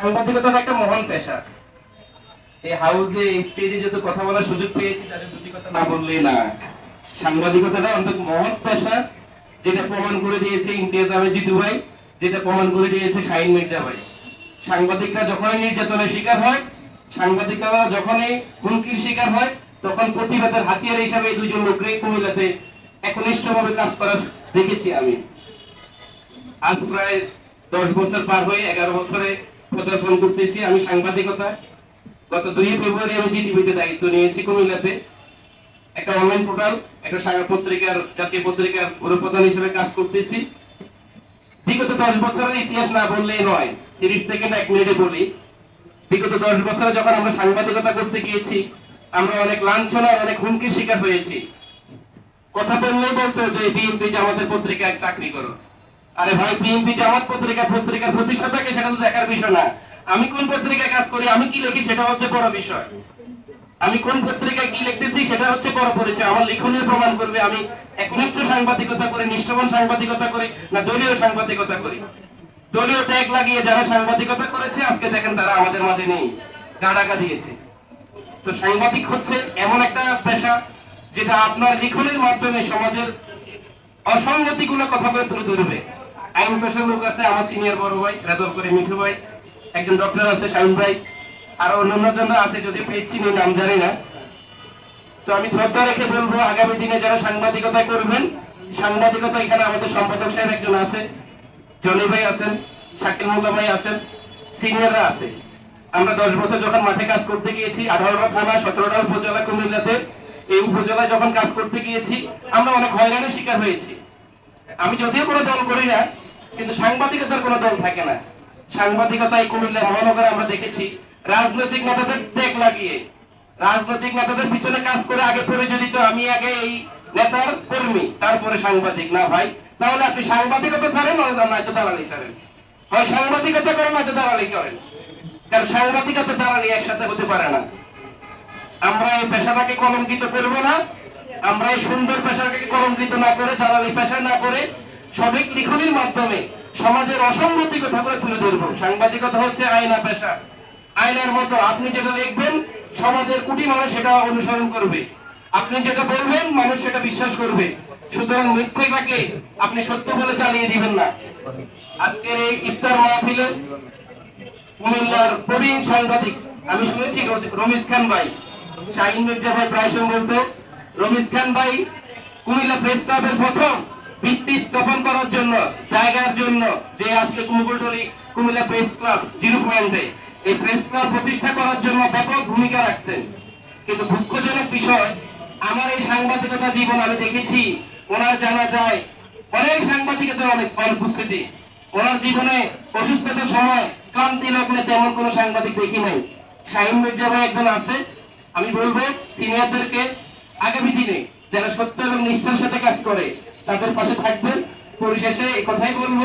সাংবাদিকতা একটা মহান পেশা এই হাউসে এই স্টেজে যত কথা বলার সুযোগ পেয়েছি, তাদের দুটি কথা না বললেই না। সাংবাদিকতাটা অন্তত মহৎ পেশা, যেটা প্রমাণ করে দিয়েছে ইমতিয়াজ আহমেদ জিতু ভাই যেটা প্রমাণ করে দিয়েছে শাহিন মির্জা ভাই সাংবাদিকরা যখনই নির্যাতনের শিকার হয়, সাংবাদিকরা যখনই হুমকির শিকার হয়, তখন প্রতিবাদের হাতিয়ার হিসাবে এই দুজন লোককে কুমিল্লাতে একনিষ্ঠভাবে কাজ করা দেখেছি আমি। আজ প্রায় দশ বছর পার হয়ে এগারো বছরে পদার্পণ করতেছি, আমি সাংবাদিকতা গত দুই ফেব্রুয়ারি আমি জিটিভিতে দায়িত্ব নিয়েছি কুমিল্লাতে। একটা অনলাইন পোর্টাল একটা সারা পত্রিকার, জাতীয় পত্রিকার গৃহপ্রধান হিসেবে কাজ করতেছি। বিগত দশ বছরের ইতিহাস না বললেই নয়, তিরিশ সেকেন্ড এক মিনিটে বলি। বিগত দশ বছরে যখন আমরা সাংবাদিকতা করতে গিয়েছি, আমরা অনেক লাঞ্ছনা, অনেক হুমকির শিকার হয়েছি। কথা বললেই বলতো যে বিএনপি জামাতের পত্রিকায় চাকরি করো। আরে ভাই বিএনপি জামাত পত্রিকা পত্রিকার প্রতিষ্ঠাতাকে সেটা তো দেখার বিষয় না। আমি কোন পত্রিকায় কাজ করি, আমি কি লিখি সেটা হচ্ছে বড় বিষয়। আমি কোন পত্রিকায় কি লিখতেছি সেটা হচ্ছে বড় পরিচয়। আমার লিখনীয় প্রমাণ করবে, আমি একনিষ্ঠ সাংবাদিকতা করি, নিষ্ঠবান সাংবাদিকতা করি, না দলীয় সাংবাদিকতা করি। দলীয় ট্যাগ লাগিয়ে যারা সাংবাদিকতা করেছে, আজকে দেখেন তারা আমাদের মাঝে নেই। গাড়াকা দিয়েছে। তো সাংবাদিক হচ্ছে এমন একটা পেশা, যেটা আপনার লিখনের মাধ্যমে সমাজের অসঙ্গতিগুলো কথা বলে তুলে ধরবে। আইন পেশার লোক আছে, আমার সিনিয়র বড় ভাই, রেজল করে মিঠু ভাই, একজন ডক্টর আছে, শাহিন ভাই, আর অন্যান্য আছে, যদি পেয়েছি নাম জানি না। তো আমি শ্রদ্ধা রেখে বলব, আগামী দিনে যারা সাংবাদিকতা করবেন, সাংবাদিকতা এখানে আমাদের সম্পাদক সাহেব একজন আছে, জনি ভাই আছেন, শাকিল মোল্লা ভাই আছেন সিনিয়ররা আছে। আমরা দশ বছর যখন মাঠে কাজ করতে গিয়েছি, আঠারোটা থানা, সতেরোটা উপজেলা কুমিল্লাতে, এই উপজেলায় যখন কাজ করতে গিয়েছি, আমরা অনেক হয়রানির শিকার হয়েছি। আমি যদিও কোনো দল করি না, কিন্তু সাংবাদিকতার কোনো দল থাকে না। সাংবাদিকতায় কুমিল্লা মহানগরে আমরা দেখেছি, রাজনৈতিক নেতাদের টেক লাগিয়ে, রাজনৈতিক নেতাদের পিছনে কাজ করে আগে পরিচয় দিত আমি আগে এই নেতার কর্মী, তারপরে সাংবাদিক। না ভাই, তাহলে আপনি সাংবাদিকতা ছাড়েন নয়তো দালালি ছাড়েন? হয় সাংবাদিকতা করেন নয়তো দালালি করেন? কারণ সাংবাদিকতা দালালি একসাথে হতে পারে না। আমরা এই পেশাটাকে কলঙ্কিত করব না। আমরা এই সুন্দর পেশাকে কলঙ্কিত না করে দালালি পেশা না করে, সঠিক লিখনির মাধ্যমে সমাজের অসঙ্গতি কথাগুলো তুলে ধরবো। সাংবাদিকতা হচ্ছে আয়না পেশা। আয়নার মতো আপনি যেটা লিখবেন, সমাজের কোটি মানুষ সেটা অনুসরণ করবে। আপনি যেটা বলবেন, মানুষ সেটা বিশ্বাস করবে। সুতরাং মিথ্যেটাকে আপনি সত্য বলে চালিয়ে দিবেন না। আজকের এই ইফতার মাহফিলে কুমিল্লার প্রবীণ সাংবাদিক, আমি শুনেছি রমিজ খান ভাই, শাহিন মির্জা ভাই প্রায় সময় বলতো রমিজ খান ভাই, কুমিল্লা প্রেস ক্লাবের প্রথম ভিত্তি স্থাপন করার জন্য, জায়গার জন্য যে আজকে কুমকুলটলি কুমিল্লা প্রেস ক্লাব জিরো পয়েন্টে, এই প্রেস ক্লাব প্রতিষ্ঠা করার জন্য ব্যাপক ভূমিকা রাখছেন। কিন্তু দুঃখজনক বিষয়, আমার এই সাংবাদিকতা জীবন আমি দেখেছি, ওনার জানা যায়, অনেক সাংবাদিকতার অনেক অনুপস্থিতি। ওনার জীবনে অসুস্থতার সময় ক্লান্তি লগ্নে তেমন কোনো সাংবাদিক দেখি নাই। শাহিন মির্জা ভাই একজন আছে, আমি বলব, সিনিয়রদেরকে আগামী দিনে যারা সত্য এবং নিষ্ঠার সাথে কাজ করে, তাদের পাশে থাকবেন। পরিশেষে এই কথাই বলব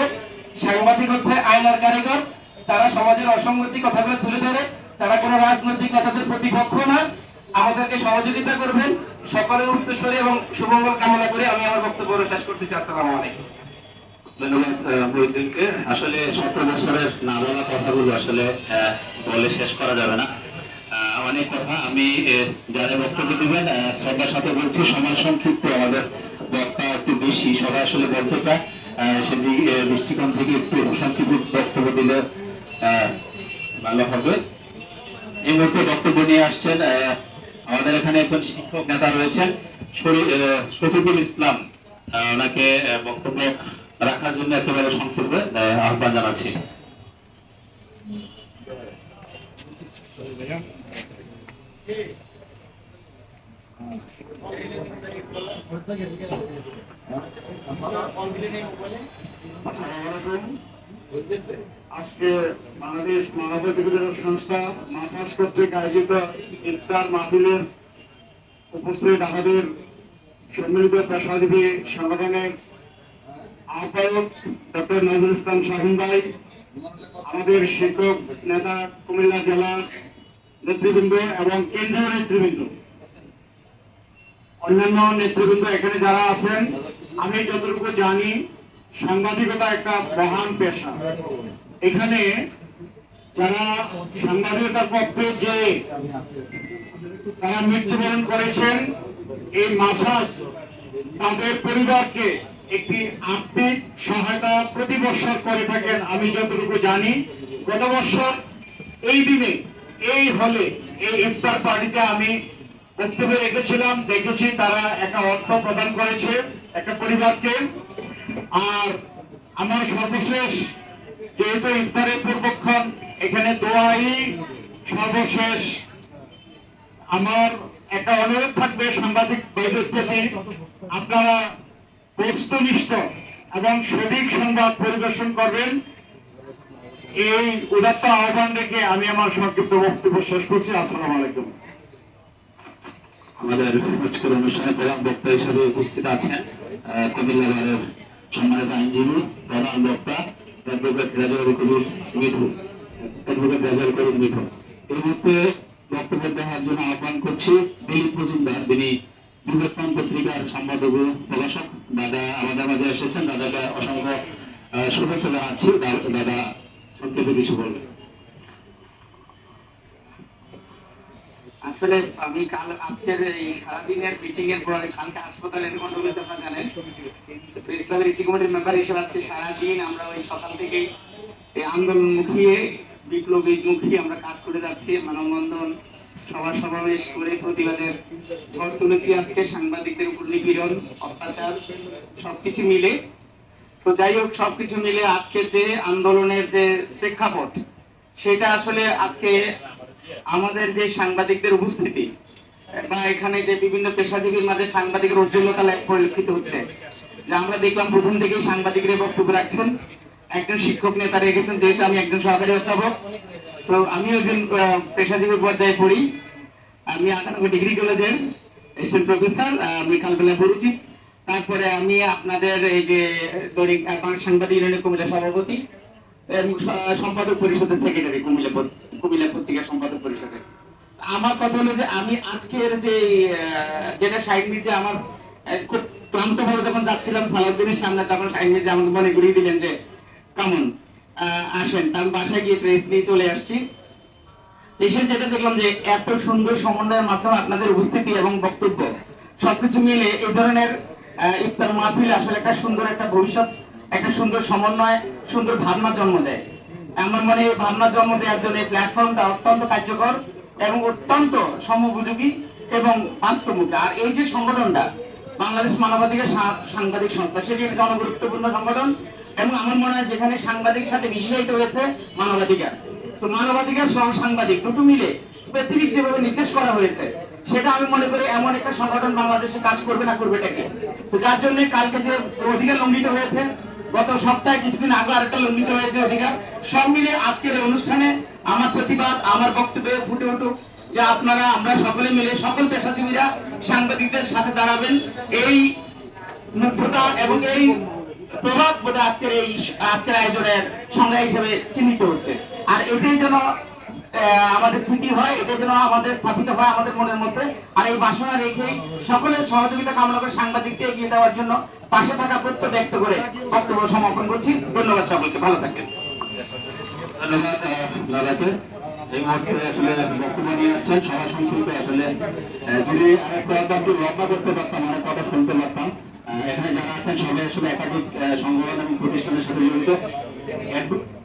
সাংবাদিকতায় আয়নার কারিগর, তারা সমাজের অসঙ্গতি কথাগুলো তুলে ধরে, তারা কোনো রাজনৈতিক নেতাদের প্রতিপক্ষ না। আমাদেরকে সহযোগিতা করবেন। সকলের উত্তরস্বরী এবং শুভমঙ্গল কামনা করে আমি আমার বক্তব্য শেষ করতেছি। আসসালামু আলাইকুম। ধন্যবাদ আসলে সতেরো বছরের না বলা কথাগুলো আসলে বলে শেষ করা যাবে না। অনেক কথা। আমি যারা বক্তব্য দিবেন শ্রদ্ধার সাথে বলছি সময় সংক্ষিপ্ত আমাদের বক্তা একটু বেশি সবাই আসলে বলতে চায়। আহ, দৃষ্টিকোণ থেকে একটু সংক্ষিপ্ত বক্তব্য দিলে ভালো হবে। এই মুহূর্তে বক্তব্য নিয়ে আসছেন আমাদের এখানে একজন শিক্ষক নেতা রয়েছেন শফিকুল ইসলাম। ওনাকে বক্তব্য রাখার জন্য একেবারে সংক্ষেপে আহ, আহ্বান জানাচ্ছি। আজকে বাংলাদেশ মানবাধিকার সংস্থা মাসাজ কর্তৃক আয়োজিত ইফতার মাহফিলের উপস্থিত আমাদের সম্মিলিত পেশাজীবী সংগঠনের আহ্বায়ক ডক্টর নজরুল ইসলাম শাহিন ভাই, আমাদের শিক্ষক নেতা কুমিল্লা জেলার নেতৃবৃন্দ এবং কেন্দ্রীয় নেতৃবৃন্দ। অন্যান্য নেতৃবৃন্দ এখানে যারা আছেন, আমি যতটুকু জানি, সাংবাদিকতা একটা মহান পেশা। এখানে যারা সাংবাদিকতার পক্ষে যে তারা মৃত্যুবরণ করেছেন, এই মাসাজ তাদের পরিবারকে একটি আর্থিক সহায়তা প্রতি বছর করে থাকেন, আমি যতটুকু জানি। গত বছর এই দিনে এই হলে, এই ইফতার পার্টিতে আমি বক্তব্য রেখেছিলাম, দেখেছি তারা একটা অর্থ প্রদান করেছে একটা পরিবারকে। আর আমার সর্বশেষ যেহেতু ইফতারের পূর্বক্ষণ এখানে দোয়াই, সর্বশেষ আমার একটা অনুরোধ থাকবে সাংবাদিক ভাইদের প্রতি আপনারা বস্তুনিষ্ঠ এবং সঠিক সংবাদ পরিবেশন করবেন। এই উদাত্ত আহ্বান রেখে আমি আমার সংক্ষিপ্ত বক্তব্য শেষ করছি। আসসালামু আলাইকুম। আমাদের আজকের অনুষ্ঠানে প্রধান বক্তা হিসেবে উপস্থিত আছেন আহ, কুমিল্লা বারের সম্মানিত আইনজীবী প্রধান বক্তা অ্যাডভোকেট কবির মিঠু। অ্যাডভোকেট কবির মিঠু। এই মুহূর্তে বক্তব্য দেওয়ার জন্য আহ্বান করছি দিলীপ মজুমদার। বিবেকন পত্রিকার সম্পাদক প্রকাশক। দাদা আমাদের মাঝে এসেছেন। দাদাকে অসংখ্য শুভেচ্ছা জানাচ্ছি। দাদা সংক্ষেপে কিছু বলবেন আসলে আমি কাল আজকের এই সারাদিনের মিটিং এর কালকে হাসপাতালে কথা বলতে আপনারা জানেন। ইসলামের ইসি কমিটির মেম্বার হিসেবে আজকে সারাদিন আমরা ওই সকাল থেকেই এই আন্দোলন মুখিয়ে, বিপ্লবী মুখিয়ে আমরা কাজ করে যাচ্ছি। মানববন্ধন, সভা সমাবেশ করে প্রতিবাদের ঝড় তুলেছি আজকে। সাংবাদিকদের উপর নিপীড়ন, অত্যাচার, সবকিছু মিলে তো যাই হোক, সবকিছু মিলে আজকের যে আন্দোলনের যে প্রেক্ষাপট, সেটা আসলে আজকে আমাদের যে সাংবাদিকদের উপস্থিতি বা এখানে যে বিভিন্ন পেশাজীবীর মাঝে সাংবাদিকের উজ্জ্বলতা পরিলক্ষিত হচ্ছে, যে আমরা দেখলাম প্রথম থেকেই সাংবাদিকরা বক্তব্য রাখছেন। একজন শিক্ষক নেতা রেখেছেন যেহেতু আমি একজন সহকারী অধ্যাপক। তো আমিও একজন পেশাজীবী পর্যায়ে পড়ি। আমি আটানব্বই ডিগ্রি কলেজের অ্যাসিস্ট্যান্ট প্রফেসর আমি কালবেলা পড়েছি। তারপরে আমি আপনাদের এই যে দৈনিক সাংবাদিক ইউনিয়নের কুমিল্লা সভাপতি এবং সম্পাদক পরিষদের সেক্রেটারি কুমিল্লা কুমিল্লা পত্রিকা সম্পাদক পরিষদের। আমার কথা হলো যে আমি আজকের যে যেটা শাহিন মির্জা আমার খুব ক্লান্ত ভাবে যখন যাচ্ছিলাম সালাউদ্দিনের সামনে, তখন শাহিন মির্জা আমাকে মনে করিয়ে দিলেন যে, কেমন আসেন। তার বাসায় গিয়ে প্রেস নিয়ে চলে আসছি। এসে যেটা দেখলাম যে, এত সুন্দর সমন্বয়ের মাধ্যমে আপনাদের উপস্থিতি এবং বক্তব্য সবকিছু মিলে এই ধরনের ইফতার মাহফিল আসলে একটা সুন্দর একটা ভবিষ্যৎ, একটা সুন্দর সমন্বয়, সুন্দর ভাবনা জন্ম দেয়। আমার মনে এই ভাবনা জন্ম দেওয়ার জন্য এই প্ল্যাটফর্মটা অত্যন্ত কার্যকর এবং অত্যন্ত সমোপযোগী এবং বাস্তবমুখী। আর এই যে সংগঠনটা, বাংলাদেশ মানবাধিকার সাংবাদিক সংস্থা, সেটি একটি জনগুরুত্বপূর্ণ সংগঠন এবং আমার মনে হয় যেখানে সাংবাদিক সাথে বিশেষায়িত হয়েছে মানবাধিকার। তো মানবাধিকার সহ সাংবাদিক দুটো মিলে স্পেসিফিক যেভাবে নির্দেশ করা হয়েছে সেটা আমি মনে করি এমন একটা সংগঠন বাংলাদেশে কাজ করবে না করবে এটাকে। তো যার জন্য কালকে যে অধিকার লঙ্ঘিত হয়েছে, গত সপ্তাহে কিছুদিন আগে আরেকটা লঙ্ঘিত হয়েছে অধিকার। সব মিলে আজকের অনুষ্ঠানে আমার প্রতিবাদ, আমার বক্তব্যে ফুটে উঠুক যে আপনারা, আমরা সকলে মিলে, সকল পেশাজীবীরা সাংবাদিকদের সাথে দাঁড়াবেন। এই মুগ্ধতা এবং এই প্রভাব বোধ আজকের এই, আজকের আয়োজনের সংজ্ঞা হিসেবে চিহ্নিত হচ্ছে। আর এটাই যেন আমাদের স্থিতি হয় এটা যেন আমাদের স্থাপিত হয় আমাদের মনের মধ্যে। আর এই বাসনা রেখেই সকলের সহযোগিতা কামনা করে সাংবাদিককে এগিয়ে দেওয়ার জন্য পাশে থাকা প্রত্যয় ব্যক্ত করে বক্তব্য সমাপন করছি। ধন্যবাদ সকলকে, ভালো পারতাম এখানে যারা আছেন, সবাই আসলে একাধিক সংগঠন এবং প্রতিষ্ঠানের সাথে জড়িত।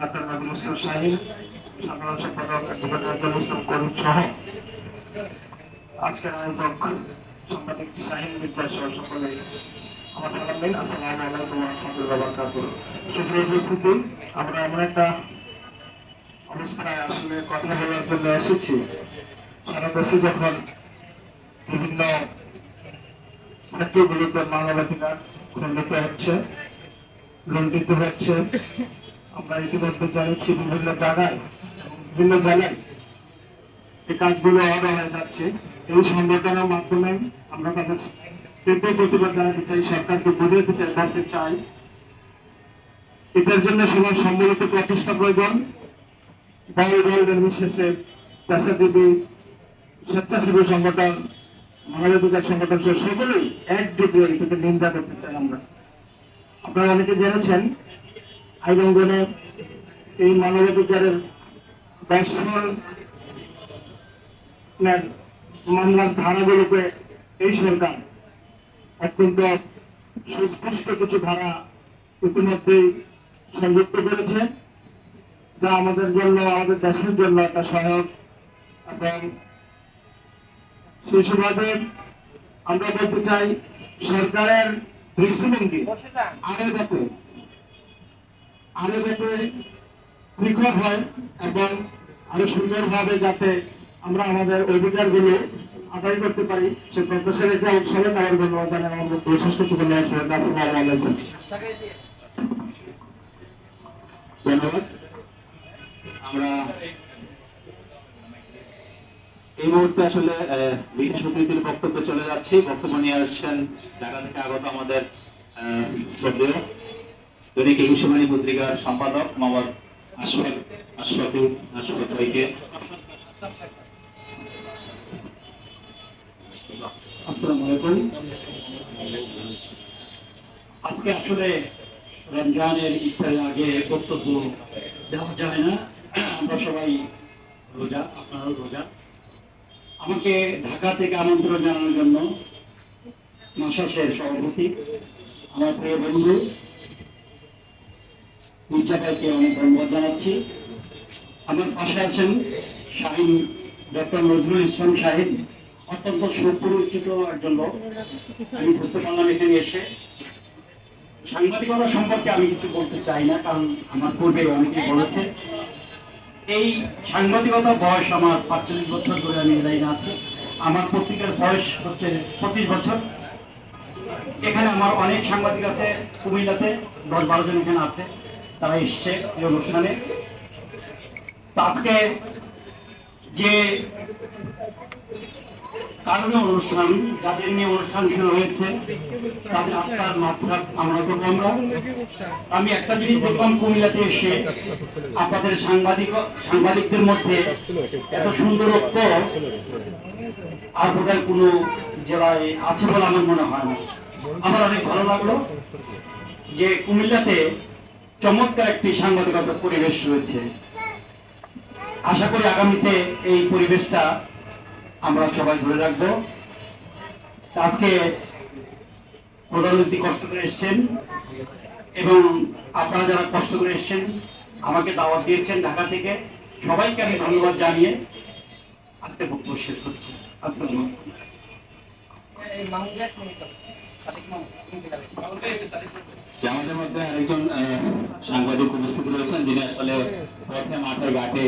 ডাক্তার নজরুল ইসলাম শাহিন সাধারণ সম্পাদক অ্যাডভোকেট নজরুল ইসলাম করিম সহ আজকের আয়োজক সাংবাদিক শাহিন মির্জা সকলে আমার সালাম দিন আসসালামু আলাইকুম রাহমাতুল্লাহি বারাকাতুহু। সুপ্রিয় উপস্থিতি, আমরা এমন একটা অবস্থায় আসলে কথা বলার জন্য এসেছি। সারা দেশে যখন বিভিন্ন সেক্টরগুলোতে মানবাধিকার খণ্ডিত হচ্ছে, লুণ্ঠিত হচ্ছে আমরা ইতিমধ্যে জানিয়েছি বিভিন্ন জায়গায়, বিভিন্ন জেলায় এই কাজগুলো আলাদা হয়ে যাচ্ছে। এই সংগঠনের মাধ্যমে আমরা তাদের তীব্র প্রতিবাদ জানাতে চাই, সরকারকে বোঝাতে চাই বলতে চাই। এটার জন্য সবার সম্মিলিত প্রচেষ্টা প্রয়োজন। দল দল নির্বিশেষে পেশাজীবী, স্বেচ্ছাসেবী সংগঠন মানবাধিকার সংগঠন সহ সকলেই হয়ে এটাকে নিন্দা করতে চাই আমরা। আপনারা অনেকে জেনেছেন আইরঙ্গনে এই মানবাধিকারের দর্শন মামলার ধারাগুলোকে এই সরকার অত্যন্ত সুস্পষ্ট কিছু ধারা ইতিমধ্যেই সংযুক্ত করেছে যা আমাদের জন্য আমাদের দেশের জন্য একটা সহায়ক এবং সেই সুবাদে আমরা বলতে চাই সরকারের দৃষ্টিভঙ্গি আরও যাতে আরও যাতে নিখুঁত হয় এবং আরও সুন্দরভাবে যাতে আমরা আমাদের অধিকারগুলো আদায় করতে পারি সে প্রত্যাশা রেখে উৎসবে তাদের ধন্যবাদ জানাই। আমাদের বিশেষ কিছু ধন্যবাদ আসসালামু আলাইকুম। ধন্যবাদ। আমরা এই মুহূর্তে আসলে বিশেষ অতিথির বক্তব্যে চলে যাচ্ছি। বক্তব্য নিয়ে আসছেন ঢাকা থেকে আগত আমাদের শ্রদ্ধেয় একুশে বাণী পত্রিকার সম্পাদক আলাইকুম। আজকে আসলে রমজানের ইফতারের আগে বক্তব্য দেওয়া যায় না। আমরা সবাই রোজা, আপনারাও রোজা। আমাকে ঢাকা থেকে আমন্ত্রণ জানানোর জন্য মাসাসের সভাপতি, আমার প্রিয় বন্ধু মির্জা ভাইকে অনেক ধন্যবাদ জানাচ্ছি। আমার পাশে আছেন শাহিন, ডক্টর নজরুল ইসলাম শাহিন। অত্যন্ত সুপরিচিত একজন লোক। আমি বুঝতে পারলাম এখানে এসে। সাংবাদিকতা সম্পর্কে আমি কিছু বলতে চাই না, কারণ আমার পূর্বে অনেকেই বলেছে। এই সাংবাদিকতা বয়স আমার পাঁচচল্লিশ বছর ধরে আমি লাইনে আছি। আমার পত্রিকার বয়স হচ্ছে পঁচিশ বছর। এখানে আমার অনেক সাংবাদিক আছে কুমিল্লাতে, দশ বারো জন এখানে আছে। তারা এসছে এই অনুষ্ঠানে। আজকে যে কারণে অনুষ্ঠান, যাদের নিয়ে অনুষ্ঠান শুরু হয়েছে, তাদের আস্থার মাত্রা আমরা করব আমরা। আমি একটা জিনিস দেখলাম, কুমিল্লাতে এসে আপনাদের সাংবাদিক সাংবাদিকদের মধ্যে এত সুন্দর ঐক্য আর বোধহয় কোনো জেলায় আছে বলে আমার মনে হয় না। আমার অনেক ভালো লাগল যে কুমিল্লাতে চমৎকার একটি সাংবাদিকতার পরিবেশ রয়েছে। আশা করি আগামীতে এই পরিবেশটা আমরা সবাই ধরে রাখব। আজকে প্রধানমন্ত্রী কষ্ট করে এসছেন এবং আপনারা যারা কষ্ট করে এসছেন আমাকে দাওয়াত দিয়েছেন ঢাকা থেকে সবাইকে আমি ধন্যবাদ জানিয়ে আজকে বক্তব্য শেষ করছি। আসসালামু আলাইকুম। যে আমাদের মধ্যে আরেকজন সাংবাদিক উপস্থিত রয়েছেন, যিনি আসলে পথে, মাঠে, ঘাটে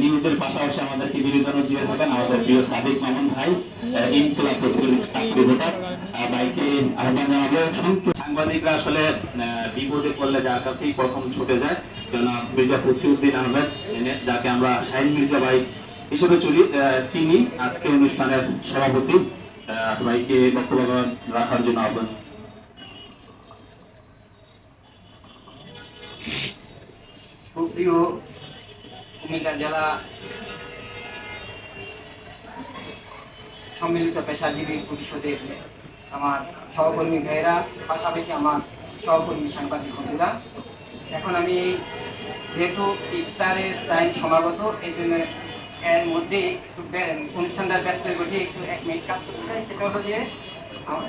নিউজের পাশাপাশি আমাদেরকে বিনোদন দিয়ে থাকেন, আমাদের প্রিয় সাদিক মামুন ভাই সাংবাদিকরা আসলে বিপদে পড়লে যার কাছেই প্রথম ছুটে যায় মির্জা ফসিউদ্দিন আহমেদ যাকে আমরা শাহিন মির্জা ভাই হিসেবে চলি চিনি। আজকে অনুষ্ঠানের সভাপতি ভাইকে বক্তব্য রাখার জন্য আহ্বান সুপ্রিয় কুমিল্লা জেলা সম্মিলিত পেশাজীবী পরিষদের আমার সহকর্মী ভাইয়েরা, পাশাপাশি আমার সহকর্মী সাংবাদিক বন্ধুরা, এখন আমি যেহেতু ইফতারের টাইম সমাগত এই জন্য এর মধ্যে একটু অনুষ্ঠানটার ব্যর্থ ঘটে একটু এক মিনিট কাজ করতে চাই, সেটা হলো যে, আমার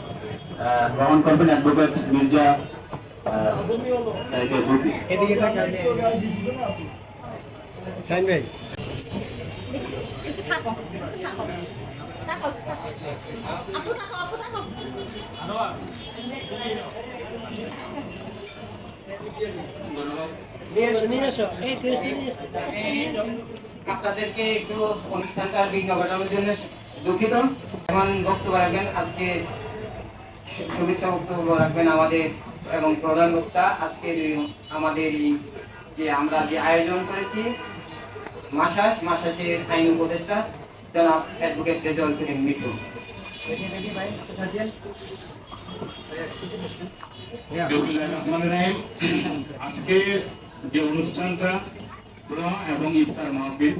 গ্রহণ করবেন অ্যাডভোকেট মির্জা আপনাদেরকে একটু অনুষ্ঠানটা বিঘ্ন ঘটানোর জন্য দুঃখিত। এখন বক্তব্য রাখবেন আজকে শুভেচ্ছা বক্তব্য রাখবেন আমাদের এবং প্রধান বক্তা। আজকের আমাদের এই যে আমরা যে আয়োজন করেছি মাসাস মাসাসের আইন উপদেষ্টা জনাব অ্যাডভোকেট রেজল করিম মিঠু। আজকে যে অনুষ্ঠানটা এবং ইফতার মাহফিল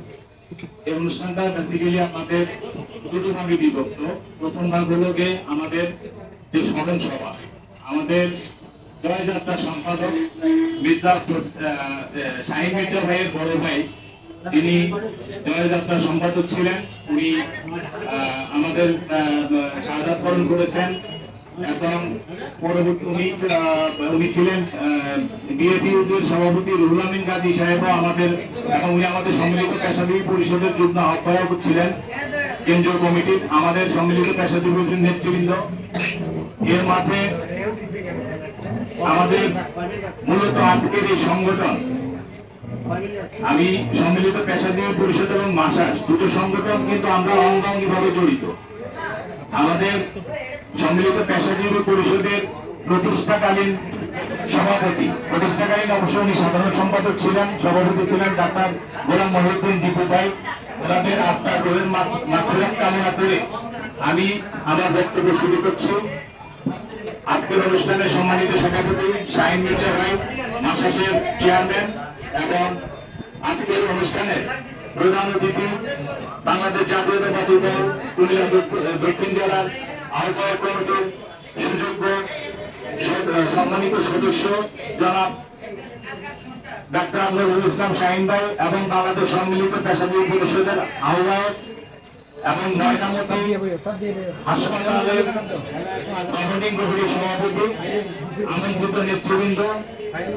এই অনুষ্ঠানটা বেসিক্যালি আমাদের দুটো ভাগে বিভক্ত। প্রথম ভাগ হলো গিয়ে আমাদের যে স্মরণ সভা, আমাদের জয়যাত্রা সম্পাদক মির্জা শাহিন মির্জা ভাইয়ের বড় ভাই, তিনি জয়যাত্রা সম্পাদক ছিলেন। উনি আমাদের বরণ করেছেন। এবং পরবর্তী উনি ছিলেন বিএফইউজের সভাপতি রুহুল আমিন গাজী সাহেবও আমাদের এবং উনি আমাদের সম্মিলিত পেশাজীবী পরিষদের যুগ্ম আহ্বায়ক ছিলেন কেন্দ্রীয় কমিটির আমাদের সম্মিলিত পেশাজীবী নেতৃবৃন্দ। এর মাঝে আমাদের মূলত আজকের এই সংগঠন, আমি সম্মিলিত পেশাজীবী পরিষদ এবং মাসাস, দুটো সংগঠন কিন্তু আমরা অঙ্গাঙ্গি ভাবে জড়িত। আমাদের সম্মিলিত পেশাজীবী পরিষদের প্রতিষ্ঠাকালীন সভাপতি। প্রতিষ্ঠাকালীন অবশ্য উনি সাধারণ সম্পাদক ছিলেন, সভাপতি ছিলেন ডাক্তার গোলাম মহিউদ্দিন দীপু ভাই। ওনাদের আত্মার রোহের মাতৃরাত কামনা করে আমি আমার বক্তব্য শুরু করছি। আজকের অনুষ্ঠানে সম্মানিত সভাপতি শাহিন মির্জা ভাই মাসাসের চেয়ারম্যান এবং আজকের অনুষ্ঠানে প্রধান অতিথি বাংলাদেশ জাতীয়তাবাদী দল, কুমিল্লা দক্ষিণ জেলার আহ্বায়ক কমিটির সুযোগ্য সম্মানিত সদস্য জনাব ডাক্তার আমরুল ইসলাম শাহিন ভাই এবং বাংলাদেশ সম্মিলিত পেশাজীবী পরিষদের আহ্বায়ক এবং হাসপাতালের গভর্নিং বডির সভাপতি আমন্ত্রিত নেতৃবৃন্দ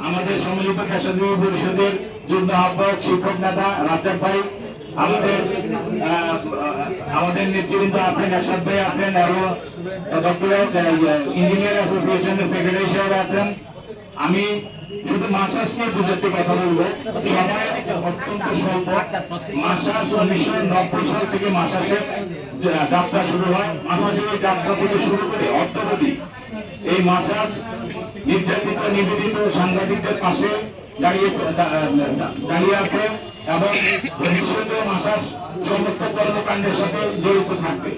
আমাদের সম্মিলিত পেশাজীবী পরিষদের যুগ্ম আহ্বায়ক শিক্ষক নেতা রাজ্জাক ভাই আমাদের নেতৃবৃন্দ আছেন, এরশাদ ভাই আছেন ডক্টর ইঞ্জিনিয়ার অ্যাসোসিয়েশনের সেক্রেটারি সাহেব আছেন। আমি শুধু মাসাস নিয়ে দু চারটি কথা বলব। অত্যন্ত স্বল্প। মাসাস উনিশশো নব্বই সাল থেকে মাসাসের যাত্রা শুরু হয়। মাসাসের যাত্রা থেকে শুরু করে অর্থবধি এই মাসাস নির্যাতিত, নিবেদিত সাংবাদিকদের পাশে দাঁড়িয়েছে, দা- দা- দাঁড়িয়ে আছে। এবং ভবিষ্যতে মাসাস সমস্ত কর্মকাণ্ডের সাথে জড়িত থাকবে।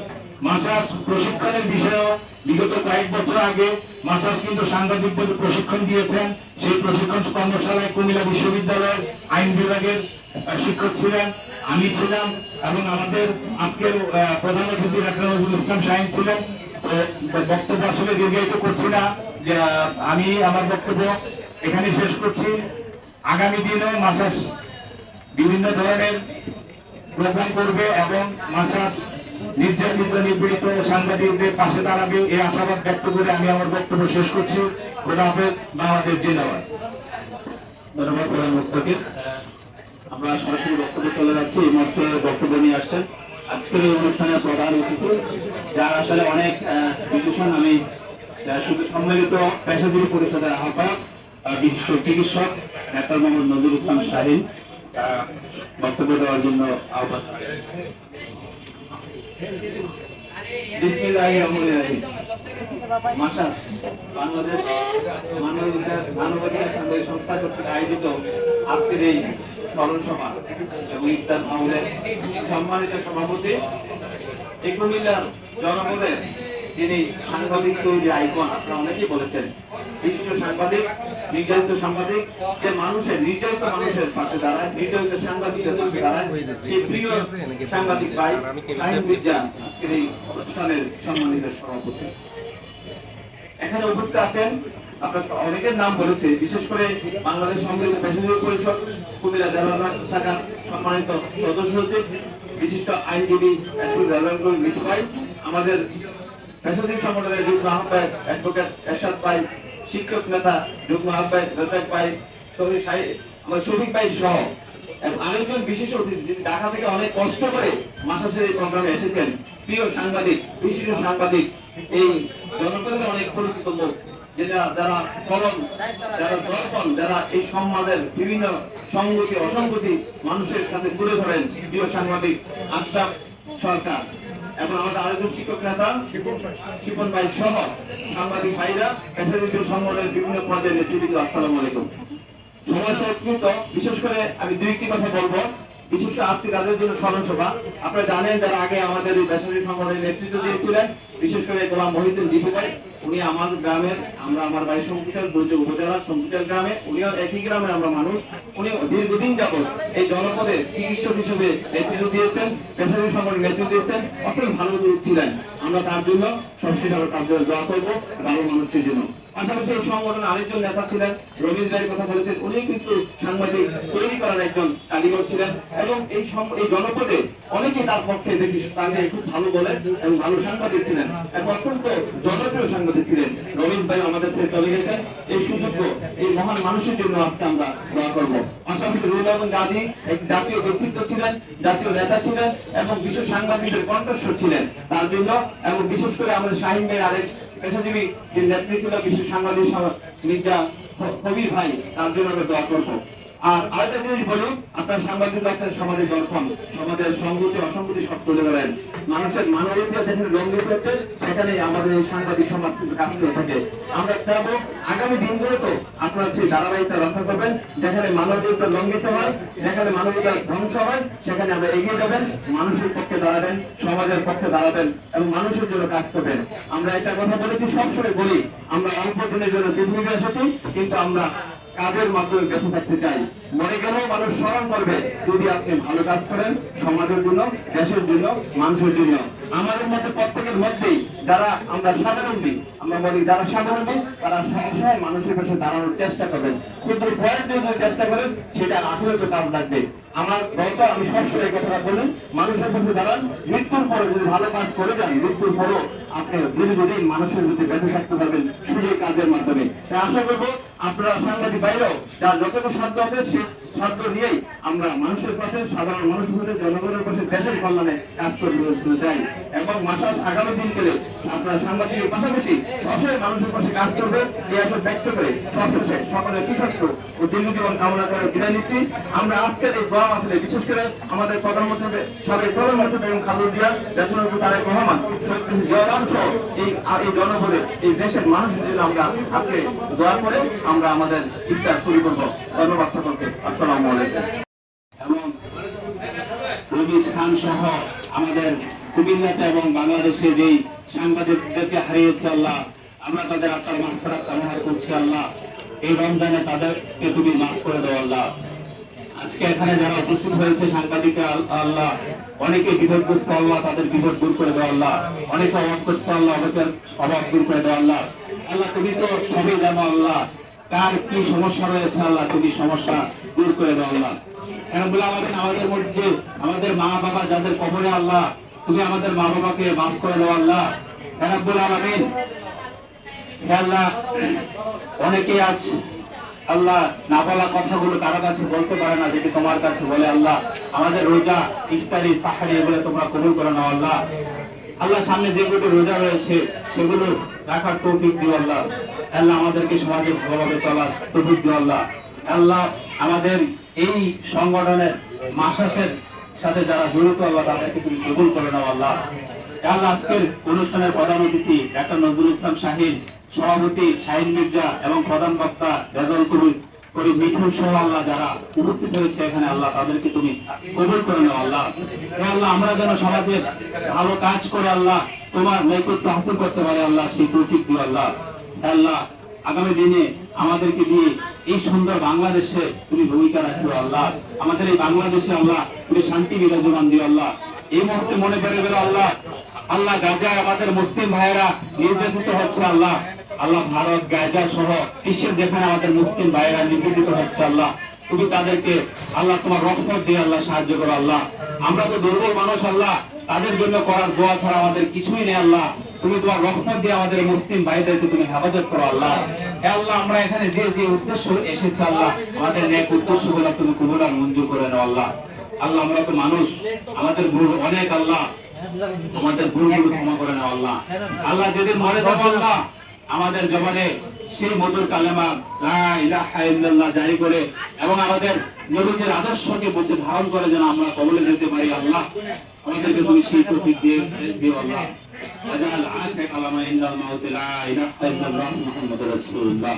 মাসাস প্রশিক্ষণের বিষয়েও বিগত কয়েক বছর আগে মাসাস কিন্তু সাংবাদিকদের প্রশিক্ষণ দিয়েছেন। সেই প্রশিক্ষণ কর্মশালায় কুমিল্লা বিশ্ববিদ্যালয়ের আইন বিভাগের শিক্ষক ছিলেন, আমি ছিলাম এবং আমাদের আজকের প্রধান অতিথি ডাক্তার নজরুল ইসলাম শাহিন ছিলেন। বক্তব্য আসলে দীর্ঘায়িত করছি না, যে আমি আমার বক্তব্য এখানে শেষ করছি। আগামী দিনেও মাসাস বিভিন্ন ধরনের প্রোগ্রাম করবে এবং মাসাজ নির্যাতিত নিপীড়িত সাংবাদিকদের পাশে দাঁড়াবে। এই আশাবাদ ব্যক্ত করে আমি আমার বক্তব্য শেষ করছি। খোদা হাফেজ বাংলাদেশ জিন্দাবাদ। ধন্যবাদ প্রধান বক্তাকে আমরা সরাসরি বক্তব্য চলে যাচ্ছি। এই মুহূর্তে বক্তব্য নিয়ে আসছেন আজকের এই অনুষ্ঠানের প্রধান অতিথি যার আসলে অনেক বিশেষণ আমি শুধু সম্মিলিত পেশাজীবী পরিষদের আহ্বায়ক আহ, বিশিষ্ট চিকিৎসক ডাক্তার মোহাম্মদ নজরুল ইসলাম শাহিন। বক্তব্য দেওয়ার জন্য আহ্বান সংস্থা আয়োজিত আজকের এই স্মরণ সভা এবং ইফতার মাহমুদের সম্মানিত সভাপতি এই কুমিল্লার জনপদের যিনি সাংবাদিক তৈরি আইকন, আপনারা অনেকেই বলেছেন এখানে উপস্থিত আছেন, আপনার অনেকের নাম বলেছে, বিশেষ করে বাংলাদেশ সম্মিলিত পেশাজীবী পরিষদ, কুমিল্লা জেলা শাখার সম্মানিত সদস্য সচিব বিশিষ্ট আইনজীবী আমাদের পেশাজীবী সংগঠনের যুগ্ম আহ্বায়ক অ্যাডভোকেট এরশাদ ভাই শিক্ষক নেতা, যুগ্ম আহ্বায়ক রাজাক ভাই সাহি- আমার শফিক সহ। আরেকজন বিশেষ অতিথি, যিনি ঢাকা থেকে অনেক কষ্ট করে এই প্রোগ্রামে এসেছেন, প্রিয় সাংবাদিক, বিশিষ্ট সাংবাদিক, এই অনেক পরিচিত লোক, যারা কলম যারা দর্পণ, যারা এই বিভিন্ন সংগতি অসংগতি মানুষের কাছে তুলে ধরেন, প্রিয় সাংবাদিক, আশরাফ সরকার। এবং আমাদের আরেকজন শিক্ষক নেতা শিপন ভাই সহ। সাংবাদিক ভাইরা পেশাজীবী সংগঠনের বিভিন্ন পর্যায়ে নেতৃত্ব আসসালামু আলাইকুম। সময় বিশেষ করে আমি দুই একটি কথা বলব। বিশেষ আজকে তাদের জন্য স্মরণ সভা আপনারা জানেন যারা আগে আমাদের বেসরকারি সংগঠনের নেতৃত্ব দিয়েছিলেন করে গোলাম উনি গ্রামের, আমরা আমার বাড়ি দুর্যোগ সম্পৃক্ত গ্রামে, উনিও একই গ্রামের আমরা মানুষ, উনি দীর্ঘদিন যাবৎ এই জনপদে চিকিৎসক হিসেবে নেতৃত্ব দিয়েছেন পেশাজীবী সংগঠনের নেতৃত্ব দিয়েছেন, অত্যন্ত ভালো ছিলেন। আমরা তার জন্য সবশেষ আমরা তার জন্য দোয়া করব, ভালো মানুষটির জন্য। পাশাপাশি এই সংগঠনের আরেকজন নেতা ছিলেন রবীন্দ্র ভাইয়ের কথা বলেছেন উনি কিন্তু সাংবাদিক, তৈরি করার একজন কারিগর ছিলেন। এবং এই এই জনপদে অনেকেই তার পক্ষে দেখি তাকে খুব ভালো বলেন এবং ভালো সাংবাদিক ছিলেন। এবং অত্যন্ত জনপ্রিয় সাংবাদিক ছিলেন রবীন্দ্র ভাই আমাদের সাথে চলে গেছেন। এই সুযোগ্য, এই মহান মানুষের জন্য আজকে আমরা দোয়া করব। পাশাপাশি রুল এবং গাজী এক জাতীয় ব্যক্তিত্ব ছিলেন, জাতীয় নেতা ছিলেন এবং বিশ্ব সাংবাদিকদের কণ্ঠস্বর ছিলেন তার জন্য। এবং বিশেষ করে আমাদের শাহিন ভাই আরেক পেশাজীবী যে নেত্রী ছিল বিশ্ব সাংবাদিক মির্জা কবির ভাই তার জন্য আমরা দোয়া করব। আর আরেকটা জিনিস বলি আপনার সাংবাদিক একটা সমাজের দর্পণ সমাজের সংগতি, অসংগতি সব তুলে ধরেন। মানুষের মানবীয়তা যেখানে লঙ্ঘিত হচ্ছে, সেখানে আমাদের এই সাংবাদিক সমাজ কিন্তু কাজ করে থাকে। আমরা চাবো আগামী দিনগুলো তো আপনার সেই ধারাবাহিকতা রক্ষা করবেন, যেখানে মানবীয়তা লঙ্ঘিত হয়, যেখানে মানবীয়তা ধ্বংস হয়, সেখানে আমরা এগিয়ে যাবেন, মানুষের পক্ষে দাঁড়াবেন, সমাজের পক্ষে দাঁড়াবেন এবং মানুষের জন্য কাজ করবেন। আমরা একটা কথা বলেছি, সবসময় বলি, আমরা অল্প দিনের জন্য পৃথিবীতে এসেছি, কিন্তু আমরা কাজের মাধ্যমে বেঁচে থাকতে চাই। মরে গেলেও মানুষ স্মরণ করবে, যদি আপনি ভালো কাজ করেন, সমাজের জন্য, দেশের জন্য, মানুষের জন্য। আমাদের মধ্যে প্রত্যেকের মধ্যেই যারা আমরা স্বাবলম্বী, আমরা বলি যারা স্বাবলম্বী, তারা সবসময় মানুষের পাশে দাঁড়ানোর চেষ্টা করবেন। কিন্তু ভয়ের জন্য চেষ্টা করেন, সেটা আখেরাতে কাজ লাগবে। আমার গত আমি সবসময় কথাটা বলি, মানুষের পাশে দাঁড়ান, মৃত্যুর পরে যদি ভালো কাজ করে যান, মৃত্যুর পরও আপনি দীর্ঘদিন মানুষের প্রতি বেঁচে থাকতে পারবেন শুধু কাজের মাধ্যমে। তাই আশা করব আপনারা সাংবাদিক বাইরেও যার যতটুকু সাধ্য আছে, সে সাধ্য নিয়েই আমরা মানুষের পাশে, সাধারণ মানুষের পাশে জনগণের পাশে, দেশের কল্যাণে কাজ করতে চাই। এবং মাসাস আগামী দিন গেলে আপনারা সাংবাদিকের পাশাপাশি অসহায় মানুষের পাশে কাজ করবে এই আশা ব্যক্ত করে সবশেষে সকলের সুস্বাস্থ্য ও দীর্ঘ জীবন কামনা করে বিদায় নিচ্ছি। আমরা আজকের এই দোয়া মাহফিলে, বিশেষ করে আমাদের প্রধানমন্ত্রী, সাবেক প্রধানমন্ত্রী বেগম খালেদা জিয়া দেশনেত্রী তারেক রহমান, শহীদ প্রেসিডেন্ট জয়রাম সহ এই দেশের মানুষের জন্য আমরা করে, আমরা আমাদের ইফতার শুরু ধন্যবাদ সকলকে। এবং আমাদের এবং বাংলাদেশে যেই সাংবাদিকদেরকে হারিয়েছে আল্লাহ, আমরা তাদের আত্মার মাফ করার করছি আল্লাহ। এই রমজানে তাদেরকে তুমি মাফ করে দাও আল্লাহ। আজকে এখানে যারা উপস্থিত হয়েছে সাংবাদিক আল্লাহ, অনেকে বিপদগ্রস্ত আল্লাহ, তাদের বিপদ দূর করে দেওয়া আল্লাহ। অনেকে আল্লাহ অভাব দূর করে দেওয়া আল্লাহ। আল্লাহ, তুমি তো সবই জানো আল্লাহ। কার কি সমস্যা রয়েছে আল্লাহ, তুমি সমস্যা দূর করে আল্লাহ। এখন বলে আমাদের আমাদের মধ্যে, আমাদের মা বাবা যাদের কবরে আল্লাহ, তুমি আমাদের মা বাবাকে মাফ করে দাও আল্লাহ। এখন বলে হে আল্লাহ অনেকে আছে আল্লাহ না বলা কথাগুলো কারও কাছে বলতে পারে না, যেটি তোমার কাছে বলে আল্লাহ। আমাদের রোজা, ইফতারি, সাহারি, এগুলো তোমরা কবুল করে নাও আল্লাহ। আল্লাহ সামনে যেগুলো রোজা রয়েছে, সেগুলো রাখার তৌফিক দিও আল্লাহ। আল্লাহ আমাদেরকে সমাজে ভালোভাবে চলার তৌফিক দিও আল্লাহ। আল্লাহ আমাদের এই সংগঠনের মাসাসের সাথে যারা জড়িত, আল্লাহ তাদেরকে তুমি কবুল করে নাও আল্লাহ। আল্লাহ আজকের অনুষ্ঠানের প্রধান অতিথি ডাক্তার নজরুল ইসলাম শাহিন। সভাপতি শাহিন মির্জা এবং প্রধান বক্তা রেজাল কবির করি মিঠুন সহ আল্লাহ যারা উপস্থিত হয়েছে এখানে, আল্লাহ তাদেরকে তুমি করে নাও, আল্লাহ। আল্লাহ, আমরা যেন সমাজে ভালো কাজ করে, আল্লাহ, তোমার হাসিল করতে পারে, আল্লাহ, সেই তৌফিক দিও, আল্লাহ। আল্লাহ, আগামী দিনে আমাদেরকে দিয়ে এই সুন্দর বাংলাদেশে তুমি ভূমিকা রাখবে আল্লাহ। আমাদের এই বাংলাদেশে, আল্লাহ, তুমি শান্তি বিরাজমান দিও, আল্লাহ। এই মুহূর্তে মনে পড়ে গেল, আল্লাহ আল্লাহ গাজায় আমাদের মুসলিম ভাইয়েরা নির্যাতিত হচ্ছে, আল্লাহ। আল্লাহ ভারত, গাজা সহ বিশ্বের যেখানে আমাদের মুসলিম ভাইয়েরা নির্যাতিত হচ্ছে আল্লাহ, তুমি তাদেরকে আল্লাহ তোমার রহমত দিয়ে আল্লাহ সাহায্য করো আল্লাহ। আমরা তো দুর্বল মানুষ আল্লাহ, তাদের জন্য করার দোয়া ছাড়া আমাদের কিছুই নেই আল্লাহ। তুমি তোমার রহমত দিয়ে আমাদের মুসলিম ভাইদেরকে তুমি হেফাজত করো আল্লাহ। হে আল্লাহ, আমরা এখানে যে যে উদ্দেশ্য এসেছি আল্লাহ, আমাদের নেক উদ্দেশ্যগুলো তুমি আর মঞ্জুর করে নাও আল্লাহ। আল্লাহ, আমরা তো মানুষ, আমাদের ভুল অনেক আল্লাহ। আমাদের ভুলগুলো ক্ষমা করে নাও আল্লাহ। আল্লাহ, যেদিন মরে যাব আল্লাহ আমাদের জবানে সেই মধুর কালেমা ইল্লাল্লাহ জারি করে এবং আমাদের নবীজির আদর্শকে বুদ্ধি ধারণ করে যেন আমরা কবলে যেতে পারি আল্লাহ। আমাদেরকে তুমি সেই তৌফিক দিয়ে দিও আল্লাহ। আজাল কালামা লা ইলাহা ইল্লাল্লাহ মুহাম্মাদুর রাসূলুল্লাহ।